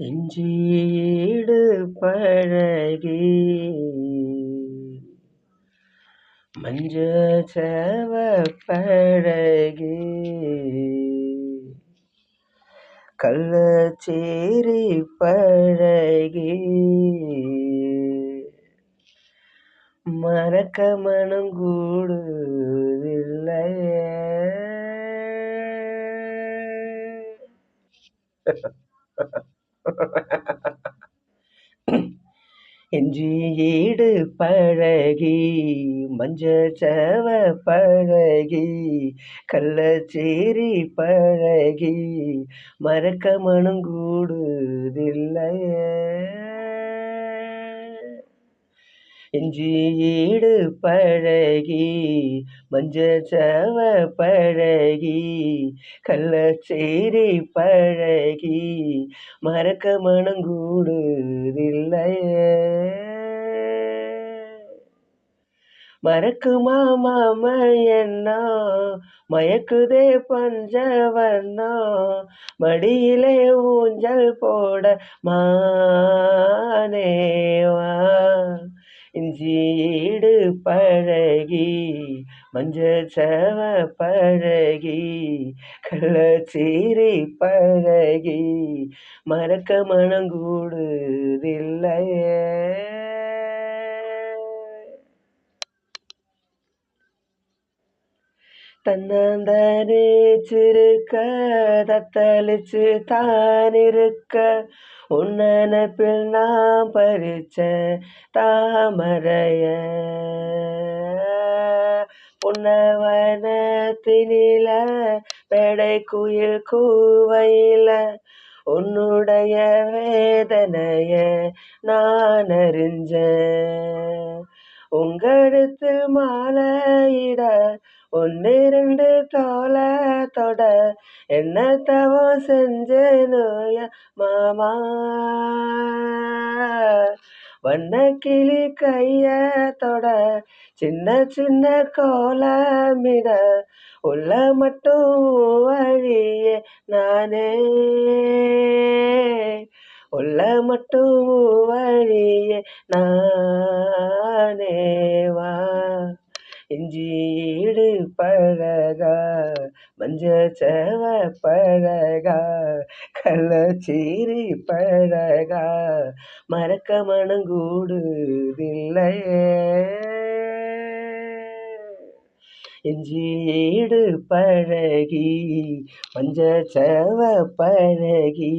இஞ்சீடு பழகி மஞ்ச சேவ பழகி கள்ளச்சேரி பழகி மறக்க மனம் கூடுதில்லையே எஞ்சியீடு பழகி மஞ்சள் சவ பழகி கள்ளச்சேரி பழகி மறக்க மனங்கூடுதில்லையே இஞ்சியீடு பழகி மஞ்சள் சவ பழகி கள்ளச்சேரி பழகி மறக்க மனங்கூடுதில்லையே. மறக்குமா மாமையண்ணா மயக்குதே பஞ்சவண்ணா மடியிலே ஊஞ்சல் போட மா பழகி மஞ்சள் சவ பழகி கள்ளச்சீரி பழகி மறக்க மனங்கூடுதில்லையே தன்னந்தரிச்சிருக்க தத்தளிச்சு தான் இருக்க உன்னப்பில் நான் பறிச்ச தாமரைய. உன்னவனத்தினில பெடை குயில் கூவையில உன்னுடைய வேதனைய நான் அறிஞ்சேன் உங்களிடத்தில் மாலையிட ஒன்று ரெண்டு தோலை தொட. என்ன தவம் செஞ்சேனோய மாமா. வண்ண கிளி கைய தொட. சின்ன சின்ன கோலமிட. உள்ள மட்டும் வழிய நானே. உள்ள மட்டும் வழிய நான் பழக மஞ்ச சேவ பழக கள்ளச்சீரி பழக மறக்க மனங்கூடுதில்லையே. இஞ்சீடு பழகி மஞ்ச சேவ பழகி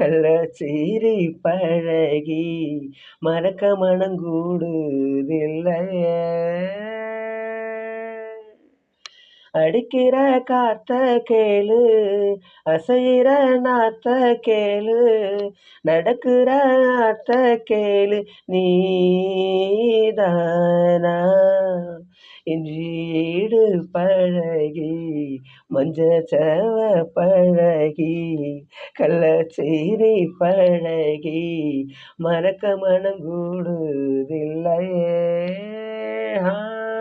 கள்ளச்சீரி பழகி மறக்க மனங்கூடுதில்லையே. அடிக்கிற காத்த கேளு அசைகிற நாத்த கேளு நடக்கிற ஆத்த கேளு நீதானா? இன்றீடு பழகி மஞ்ச சவ பழகி கள்ளச்சீரி பழகி மறக்க மனம் கூடுதில்லையே. ஆ